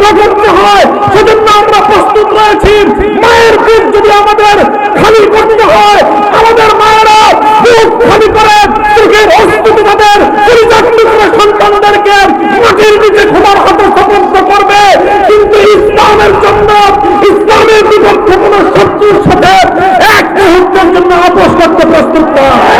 বিধবা করতে হয়, সেজন্য আমরা প্রস্তুত রয়েছি। মায়ের বুক যদি আমাদের খালি করতে হয়, আমাদের মায়েরা বুক খালি করে চোখের অস্তিত্ব তাদের পরিচালিত সন্তানদেরকে মাটির নিচে খোলার হাতে সমর্থ করবে। কিন্তু ইসলামের জন্য, ইসলামের বিপক্ষে কোন শত্রুর সাথে এক মুহূর্তের জন্য আপোষ করতে প্রস্তুত নয়।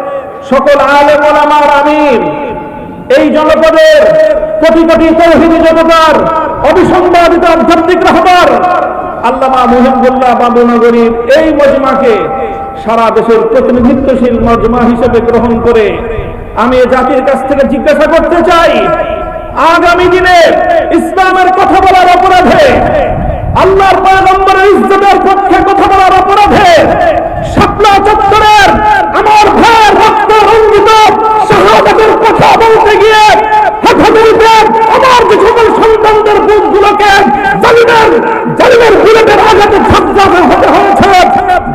সকল আলেম ওলামার আমির, এই জনপদের কোটি কোটি তৌহিদি জনতার অবিসংবাদিত আধ্যাত্মিক রাহবার আল্লামা এই মজমাকে সারা দেশের প্রতিনিধিত্বশীল মজমা হিসেবে গ্রহণ করে আমি জাতির কাছ থেকে জিজ্ঞাসা করতে চাই, আগামী দিনে ইসলামের কথা বলার অপরাধে, আল্লাহর পয়গম্বরের ইজ্জতের পক্ষে কথা বলার অপরাধে শাপলা চত্বরের আমাকে ঝাপঝাপে হতে হয়েছে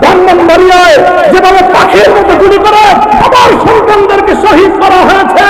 ব্রাহ্মণবাড়িয়ায় যেভাবে পাখির মতো গুলি করে আমার সন্তানদেরকে শহীদ করা হয়েছে।